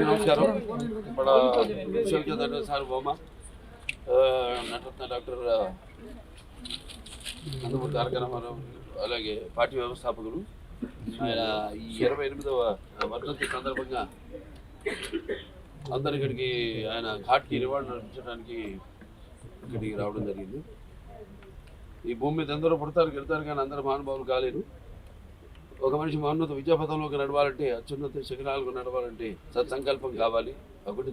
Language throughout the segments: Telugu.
నమస్కారం. ఇప్పుడు విశ్వవిద్యాలయ సార్వభౌమ నటరత్న డాక్టర్ నందమూరి తారక రామారావు అలాగే పార్టీ వ్యవస్థాపకులు ఆయన ఈ ఇరవై ఎనిమిదవ వర్ధంతి సందర్భంగా అందరికడికి ఇక్కడికి ఆయన ఘాట్కి నివాళులు అర్పించడానికి ఇక్కడికి రావడం జరిగింది. ఈ భూమి మీద ఎందరో పుడతారు గెలుతారు కానీ అందరూ మహానుభావులు కాలేరు. ఒక మనిషి మహోన్నత విద్యాపథంలోకి నడవాలంటే అత్యున్నత శిఖరాలకు నడవాలంటే సత్సంకల్పం కావాలి. ఒకటి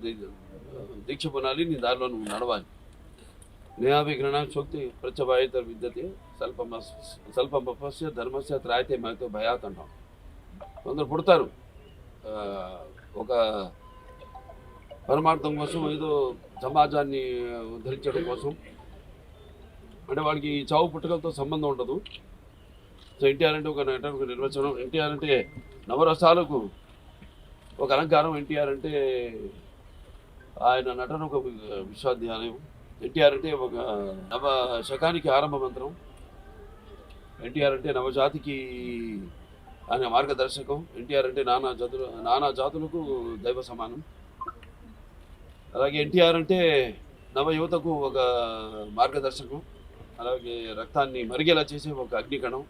దీక్ష పొనాలి నీ దారిలో నువ్వు నడవాలి. నేహాభిగ్రహణ శక్తి ప్రత్యభాయిత విద్యతే స్వల్ప స్వల్పం ధర్మస్య త్రాయితే మహితో భయాత్ అంటాం కొందరు పుడతారు. ఒక పరమార్థం కోసం ఏదో సమాజాన్ని ఉద్ధరించడం కోసం అంటే వాడికి ఈ చావు పుట్టుకలతో సంబంధం ఉండదు. సో ఎన్టీఆర్ అంటే ఒక నటన ఒక నిర్వచనం. ఎన్టీఆర్ అంటే నవరసాలకు ఒక అలంకారం. ఎన్టీఆర్ అంటే ఆయన నటన ఒక వి- విశ్వవిద్యాలయం ఎన్టీఆర్ అంటే ఒక నవ శకానికి ఆరంభ మంత్రం. ఎన్టీఆర్ అంటే నవజాతికి ఆయన మార్గదర్శకం. ఎన్టీఆర్ అంటే నానా జాతులు నానా జాతులకు దైవ సమానం. అలాగే ఎన్టీఆర్ అంటే నవ యువతకు ఒక మార్గదర్శకం. అలాగే రక్తాన్ని మరిగేలా చేసే ఒక అగ్నికణం.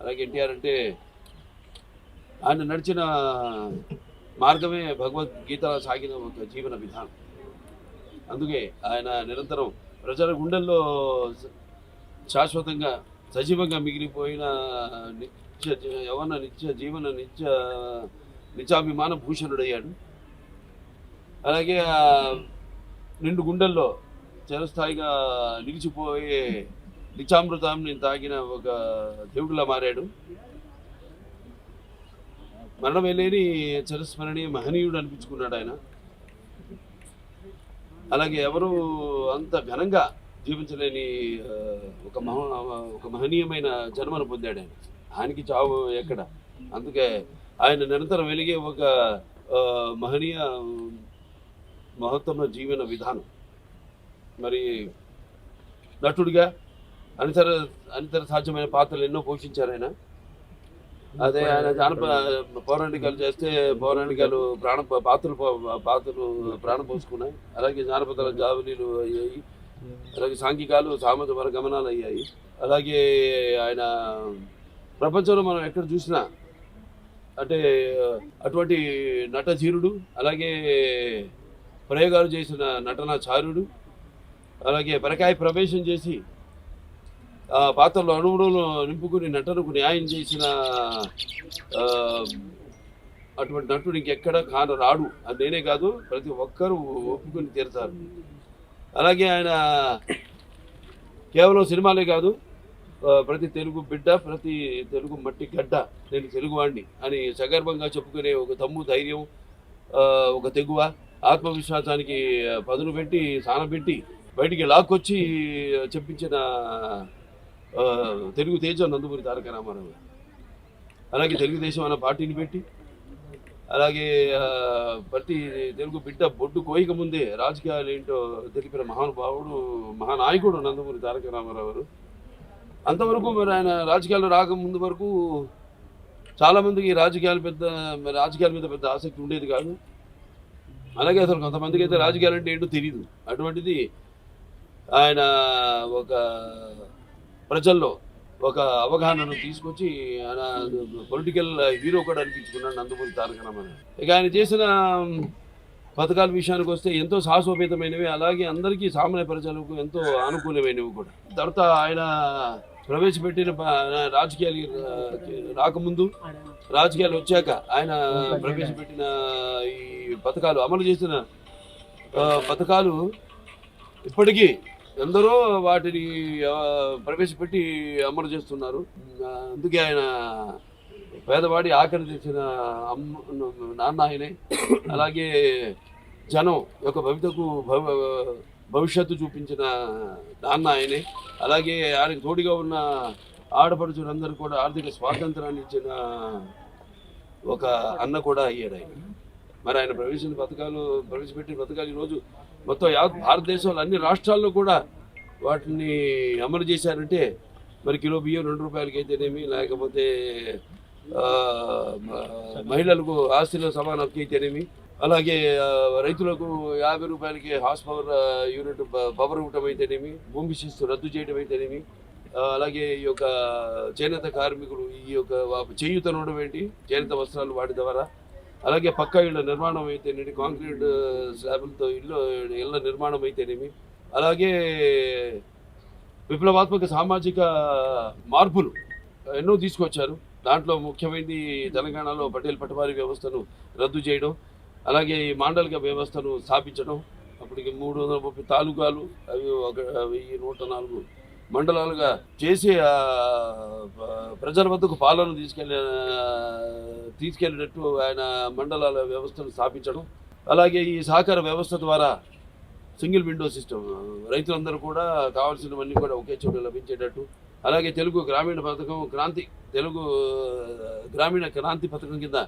అలాగే ఎన్టీఆర్ అంటే ఆయన నడిచిన మార్గమే భగవద్గీత సాగిన ఒక జీవన విధానం. అందుకే ఆయన నిరంతరం ప్రజల గుండెల్లో శాశ్వతంగా సజీవంగా మిగిలిపోయిన నిత్య యవన నిత్య జీవన నిత్య నిత్యాభిమాన భూషణుడయ్యాడు. అలాగే నిండు గుండెల్లో చిరస్థాయిగా నిలిచిపోయే నేను తాగిన ఒక దేవుడిలా మారాడు. మరణం లేని చిరస్మరణీయ మహనీయుడు అనిపించుకున్నాడు ఆయన. అలాగే ఎవరు అంత ఘనంగా జీవించలేని ఒక మహ ఒక మహనీయమైన జన్మను పొందాడు ఆయన. ఆయనకి చావు ఎక్కడ? అందుకే ఆయన నిరంతరం వెలిగే ఒక మహనీయ మహత్తమ జీవన విధానం. మరి నటుడిగా అనితర అనితర సాధ్యమైన పాత్రలు ఎన్నో పోషించారు ఆయన. అదే ఆయన జానపద పౌరాణికాలు చేస్తే పౌరాణికాలు ప్రాణ పాత్రలు పాత్రలు ప్రాణం పోసుకున్నాయి. అలాగే జానపదాల జావలీలు అయ్యాయి. అలాగే సాంఘికాలు సామాజిక గమనాలు అయ్యాయి. అలాగే ఆయన ప్రపంచంలో మనం ఎక్కడ చూసినా అంటే అటువంటి నటధీరుడు అలాగే ప్రయోగాలు చేసిన నటనాచార్యుడు అలాగే పరకాయ ప్రవేశం చేసి ఆ పాత్రలో అణువులు నింపుకుని నటనకు న్యాయం చేసిన అటువంటి నటుడు ఇంకెక్కడ కాన రాడు అది నేనే కాదు ప్రతి ఒక్కరూ ఒప్పుకొని తీరుతారు. అలాగే ఆయన కేవలం సినిమాలే కాదు ప్రతి తెలుగు బిడ్డ ప్రతి తెలుగు మట్టి గడ్డ నేను తెలుగువాడిని అని సగర్భంగా చెప్పుకునే ఒక తమ్ము ధైర్యం ఒక తెగువ ఆత్మవిశ్వాసానికి పదును పెట్టి సానబెట్టి బయటికి లాక్కొచ్చి చెప్పించిన తెలుగు తేజం నందమూరి తారక రామారావు అలాగే తెలుగుదేశం అన్న పార్టీని పెట్టి అలాగే ప్రతి తెలుగు బిడ్డ బొడ్డు కోయక ముందే రాజకీయాలు ఏంటో తెలిపిన మహానుభావుడు మహానాయకుడు నందమూరి తారక రామారావు అంతవరకు మరి ఆయన రాజకీయాలు రాకముందు వరకు చాలామందికి రాజకీయాలు పెద్ద మరి రాజకీయాల మీద పెద్ద ఆసక్తి ఉండేది కాదు. అలాగే అసలు కొంతమందికి అయితే రాజకీయాలు అంటే ఏంటో తెలియదు అటువంటిది ఆయన ఒక ప్రజల్లో ఒక అవగాహనను తీసుకొచ్చి ఆయన పొలిటికల్ హీరో కూడా అనిపించుకున్నాడు నందమూరి తారక రామారావు ఇక ఆయన చేసిన పథకాల విషయానికి వస్తే ఎంతో సాహసోపేతమైనవి అలాగే అందరికీ సామాన్య ప్రజలకు ఎంతో అనుకూలమైనవి కూడా. తర్వాత ఆయన ప్రవేశపెట్టిన రాజకీయాలు రాకముందు రాజకీయాలు వచ్చాక ఆయన ప్రవేశపెట్టిన ఈ పథకాలు అమలు చేసిన పథకాలు ఇప్పటికీ ఎందరో వాటిని ప్రవేశపెట్టి అమలు చేస్తున్నారు. అందుకే ఆయన పేదవాడి ఆఖరి తెచ్చిన అమ్మ నాన్న ఆయనే. అలాగే జనం యొక్క భవితకు భవిష్యత్తు చూపించిన నాన్న ఆయనే. అలాగే ఆయనకు తోడుగా ఉన్న ఆడపడుచులందరూ కూడా ఆర్థిక స్వాతంత్రాన్ని ఇచ్చిన ఒక అన్న కూడా అయ్యాడు ఆయన. మరి ఆయన ప్రవేశించిన పథకాలు ప్రవేశపెట్టిన పథకాలు ఈరోజు మొత్తం యావత్ భారతదేశంలో అన్ని రాష్ట్రాల్లో కూడా వాటిని అమలు చేశారంటే మరి కిలో బియ్యం రెండు రూపాయలకి అయితేనేమి లేకపోతే మహిళలకు ఆస్తిలో సమాన అయితేనేమి అలాగే రైతులకు యాభై రూపాయలకి హార్స్ పవర్ యూనిట్ పవర్ ఇవ్వటం అయితేనేమి భూమి శిస్తు రద్దు చేయడం అయితేనేమి అలాగే ఈ యొక్క చేనేత కార్మికులు ఈ యొక్క చేయూత చేయూతనడం ఏంటి చేనేత వస్త్రాలు వాటి ద్వారా అలాగే పక్క ఇళ్ళ నిర్మాణం అయితేనేమి కాంక్రీట్ స్లాబులతో ఇల్లు ఇళ్ళ నిర్మాణం అయితేనేమి. అలాగే విప్లవాత్మక సామాజిక మార్పులు ఎన్నో తీసుకొచ్చారు. దాంట్లో ముఖ్యమైనది తెలంగాణలో పటేల్ పటవారి వ్యవస్థను రద్దు చేయడం అలాగే ఈ మాండలిక వ్యవస్థను స్థాపించడం. అప్పటికి మూడు వందల ముప్పై తాలూకాలు అవి ఒక వెయ్యి నూట నాలుగు మండలాలుగా చేసి ప్రజల వద్దకు పాలన తీసుకెళ్ళి తీసుకెళ్ళినట్టు ఆయన మండలాల వ్యవస్థను స్థాపించడం అలాగే ఈ సహకార వ్యవస్థ ద్వారా సింగిల్ విండో సిస్టమ్ రైతులందరూ కూడా కావాల్సినవన్నీ కూడా ఒకే చోట లభించేటట్టు అలాగే తెలుగు గ్రామీణ పథకం క్రాంతి తెలుగు గ్రామీణ క్రాంతి పథకం కింద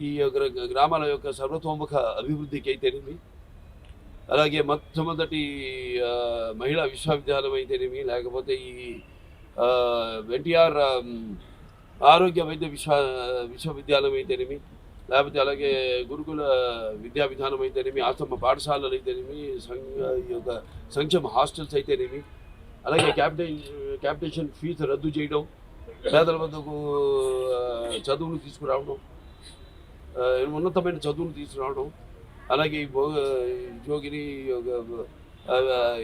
ఈ యొక్క గ్రామాల యొక్క సర్వతోముఖ అభివృద్ధికి అయితేనేమి అలాగే మొట్టమొదటి మహిళా విశ్వవిద్యాలయం అయితేనేమి లేకపోతే ఈ ఎన్టీఆర్ ఆరోగ్య వైద్య విశ్వ విశ్వవిద్యాలయం అయితేనేమి లేకపోతే అలాగే గురుకుల విద్యా విధానం అయితేనేమి ఆశ్రమ పాఠశాలలు అయితేనేమి సంఘ ఈ యొక్క సంక్షేమ హాస్టల్స్ అయితేనేమి అలాగే క్యాపిటేషన్ క్యాపిటేషన్ ఫీజు రద్దు చేయడం పేదల వద్దకు చదువులు తీసుకురావడం ఉన్నతమైన చదువులు తీసుకురావడం అలాగే ఈ భోగ జోగిని ఈ యొక్క,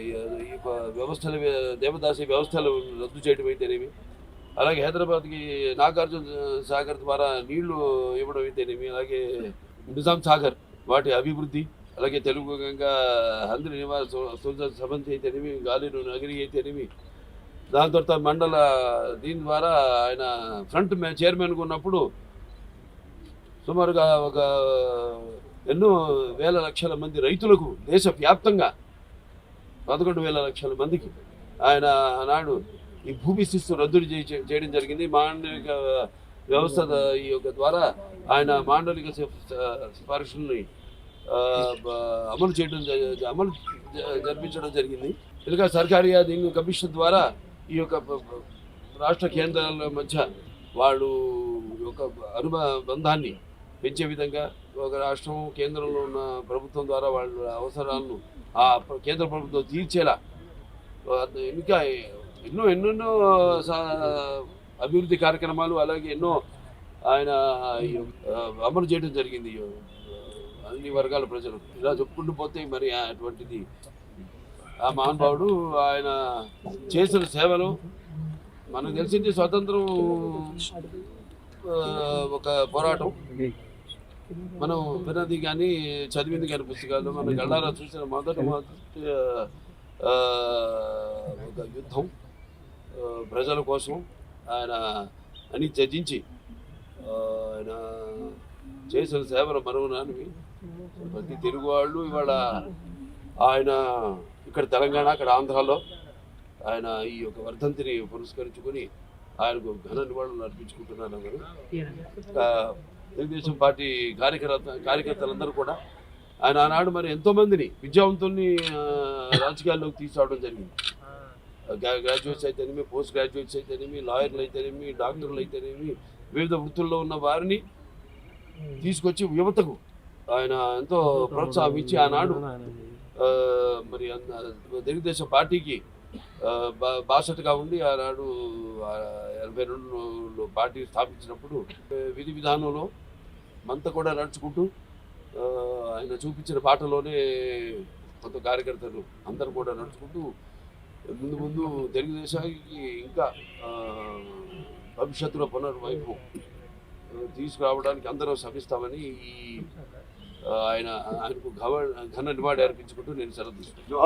ఈ వ్యవస్థల దేవదాసి వ్యవస్థలు రద్దు చేయడం అయితేనేమి? అలాగే హైదరాబాద్కి నాగార్జున సాగర్ ద్వారా నీళ్ళు ఇవ్వడం అయితేనేమి? అలాగే నిజాం సాగర్ వాటి అభివృద్ధి అలాగే తెలుగు గంగా హంద్రి నివాస సుల్తాన్ అయితేనేమి? గాలిను నగరి అయితేనేమి? దాని తర్వాత మండల దీని ద్వారా ఆయన ఫ్రంట్ చైర్మన్గా ఉన్నప్పుడు సుమారుగా ఒక ఎన్నో వేల లక్షల మంది రైతులకు దేశవ్యాప్తంగా పదకొండు వేల లక్షల మందికి ఆయన ఆనాడు ఈ భూమి శిస్తు రద్దు చేయడం జరిగింది. మాండలిక వ్యవస్థ ఈ యొక్క ద్వారా ఆయన మాండలిక సిఫార్సుల్ని అమలు చేయడం అమలు జ- జరిపించడం జరిగింది. ఇంకా సర్కారీ దీని కమిషన్ ద్వారా ఈ యొక్క రాష్ట్ర కేంద్రాల మధ్య వాళ్ళు ఒక అనుబంధాన్ని పెంచే విధంగా ఒక రాష్ట్రం కేంద్రంలో ఉన్న ప్రభుత్వం ద్వారా వాళ్ళ అవసరాలను ఆ కేంద్ర ప్రభుత్వం తీర్చేలా ఇంకా ఎన్నో ఎన్నెన్నో సా- అభివృద్ధి కార్యక్రమాలు అలాగే ఎన్నో ఆయన అమలు చేయడం జరిగింది. అన్ని వర్గాల ప్రజలు ఇలా చెప్పుకుంటూ పోతే మరి అటువంటిది. ఆ మహానుభావుడు ఆయన చేసిన సేవలు మనకు తెలిసింది స్వాతంత్రం ఒక పోరాటం. మనం విన్నది కానీ చదివింది కానీ పుస్తకాలు మన గళ్ళారా చూసిన మొదటి మొదటి ఒక యుద్ధం ప్రజల కోసం ఆయన అని త్యజించి ఆ, ఆయన చేసిన సేవలు మరువనానివి ప్రతి తెలుగు వాళ్ళు ఇవాళ ఆయన ఇక్కడ తెలంగాణ అక్కడ ఆంధ్రాలో ఆయన ఈ యొక్క వర్ధంతిని పురస్కరించుకొని ఆయనకు ఘన నివాళులు అర్పించుకుంటున్నారు అందరూ. తెలుగుదేశం పార్టీ కార్యకర్త కార్యకర్తలందరూ కూడా ఆయన ఆనాడు మరి ఎంతో మందిని విద్యావంతుల్ని రాజకీయాల్లోకి తీసుకురావడం జరిగింది. గ్రా- గ్రాడ్యుయేట్స్ అయితేనేమి పోస్ట్ గ్రాడ్యుయేట్స్ అయితేనేమి లాయర్లు అయితేనేమి డాక్టర్లు అయితేనేమి వివిధ వృత్తుల్లో ఉన్న వారిని తీసుకొచ్చి యువతకు ఆయన ఎంతో ప్రోత్సాహం ఇచ్చి ఆనాడు మరి తెలుగుదేశం పార్టీకి బాసటగా ఉండి ఆనాడు ఎనభై రెండులో పార్టీ స్థాపించినప్పుడు విధి విధానంలో మంత కూడా నడుచుకుంటూ ఆయన చూపించిన పాటలోనే కొంత కార్యకర్తలు అందరూ కూడా నడుచుకుంటూ ముందు ముందు తెలుగుదేశానికి ఇంకా భవిష్యత్తులో పునర్వైపు తీసుకురావడానికి అందరం శ్రమిస్తామని ఈ ఆయన ఆయనకు ఘన నివాళి అర్పించుకుంటూ నేను సెలవు తీసుకుంటాను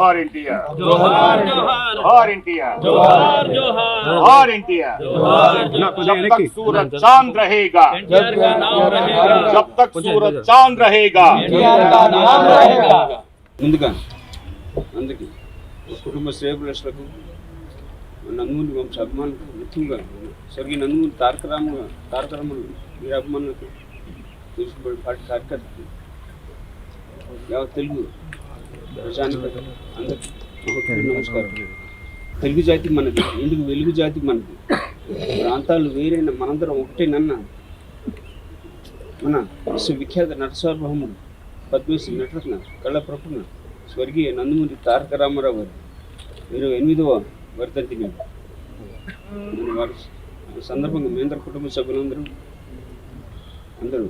ముందుగా అందుకే కుటుంబ శ్రేయభిలాషులకు నందమూరి వంశ అభిమానులకు మిత్రులుగా స్వర్గీయ నందమూరి తారకరామ తారకరాములు వీరాభిమానులకు పార్టీ కార్యకర్తలు తెలుగు. అందరికీ నమస్కారం. తెలుగు జాతి మనది ఎందుకు వెలుగు జాతి మనది? ప్రాంతాలు వేరైన మనందరం ఒకటేనన్న మన విశ్వవిఖ్యాత నటసార్వభౌముడు పద్మశ్రీ నటరత్న కళప్రపుణ స్వర్గీయ నందమూరి తారక రామారావు గారు. ఇరవై ఎనిమిదవ వర్ధంతి నేడు మన వారి సందర్భంగా మీ అందరి కుటుంబ సభ్యులందరూ అందరూ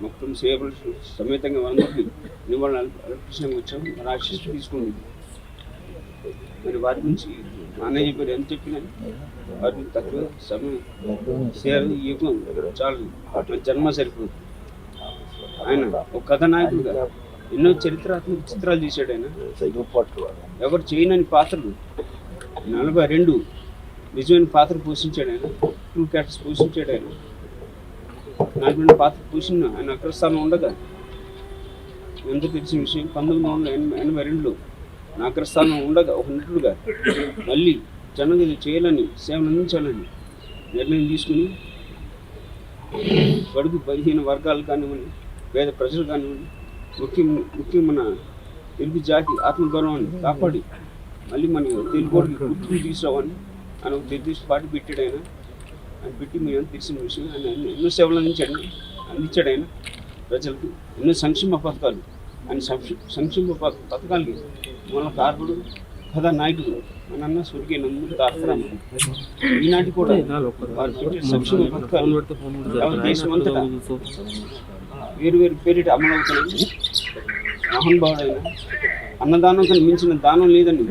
మా కుటుంబ సేవలు సమేతంగా అందరికీ నివాళులు అర్పించడానికి వచ్చాం మన ఆశీస్సు తీసుకుంది. మరి వారి గురించి మా అన్నయ్య చెప్పారు ఎంత చెప్పినా వారి నుంచి తక్కువ సమయం సేవ యుగం చాలు. అటువంటి జన్మ సరిపోదు. ఆయన ఒక కథానాయకుడుగా ఎన్నో చరిత్రాత్మక చిత్రాలు తీశాడు ఆయన. ఎవరు చేయనని పాత్రలు నలభై రెండు నిజమైన పాత్ర పోషించాడు ఆయన. టూ క్యారెక్టర్స్ పోషించాడు ఆయన. నలభై రెండు పాత్ర పోషించిన ఆయన అగ్రస్థానం ఉండగా ఎంత తెలిసిన విషయం? పంతొమ్మిది వందల ఎనభై ఎనభై రెండులో నా అగ్రస్థానం ఉండగా ఒక నటుడుగా మళ్ళీ ఇది చేయాలని సేవలు అందించాలని నిర్ణయం తీసుకుని బడుగు బలహీన వర్గాలు కానివ్వండి పేద ప్రజలు కానివ్వండి ముఖ్యం ముఖ్యం మన తెలుగు జాతి ఆత్మగౌరవాన్ని కాపాడి మళ్ళీ మన తెలుగు గుర్తుకు తీసుకురావని ఆయన ఒక నిర్దిష్ట పార్టీ పెట్టాడు ఆయన. ఆయన పెట్టి మేము తెలిసిన విషయం. ఆయన ఎన్నో- ఎన్నో సేవలు అందించాడు అందించాడు ఆయన. ప్రజలకు ఎన్నో సంక్షేమ పథకాలు ఆయన సంక్షేమ పథకాలకి మన కారకుడు కథా నాయకుడు మన అన్న స్వర్గీయ నందుడు తారక ఈనాటి కూడా వారు పెట్టే సంక్షేమ పథకాలు దేశం అంతటా వేరు వేరు పేరిట అమలవుతున్నాయి. మహానుభావుడైన అన్నదానం కన్నా మించిన దానం లేదని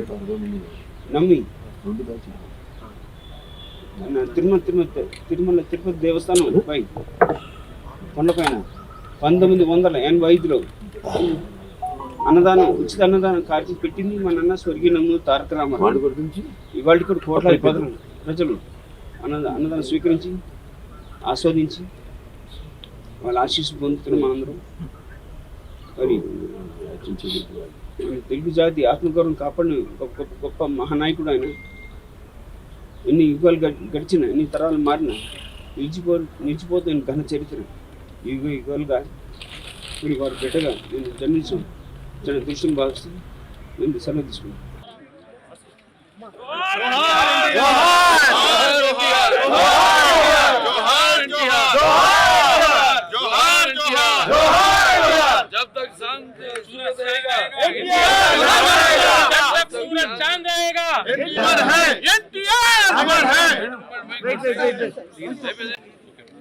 నమ్మి తిరుమల తిరుమల తిరుమల తిరుపతి దేవస్థానం పై కొండపైన పంతొమ్మిది వందల ఎనభై ఐదులో అన్నదానం ఉచిత అన్నదానం కార్యక్రమం పెట్టింది. మన అన్న స్వర్గీయ నమ్ము తారక రామారావు. ఇవాళ కూడా కోట్లాది ప్రజలు ప్రజలు అన్న అన్నదానం స్వీకరించి ఆస్వాదించి వాళ్ళ ఆశీస్సు పొందుతున్నాం మనందరం. మరి తెలుగు జాతి ఆత్మగౌరవం కాపాడిన గొప్ప గొప్ప మహానాయకుడు ఆయన. ఎన్ని యుగాలు గడి- గడిచిన ఎన్ని తరాలు మారిన నిలిచిపో నిలిచిపోతున్న ఘన చరిత్ర. యుగ యుగాలుగా మరి వారి బిడ్డగా నేను జన్మించాను చాలా దృష్టిని భావిస్తూ నేను సెలవు తీసుకున్నాను जब तक शांत सूरज रहेगा जब तक सूरज चांद रहेगा एनटीआर है एनटीआर अमर है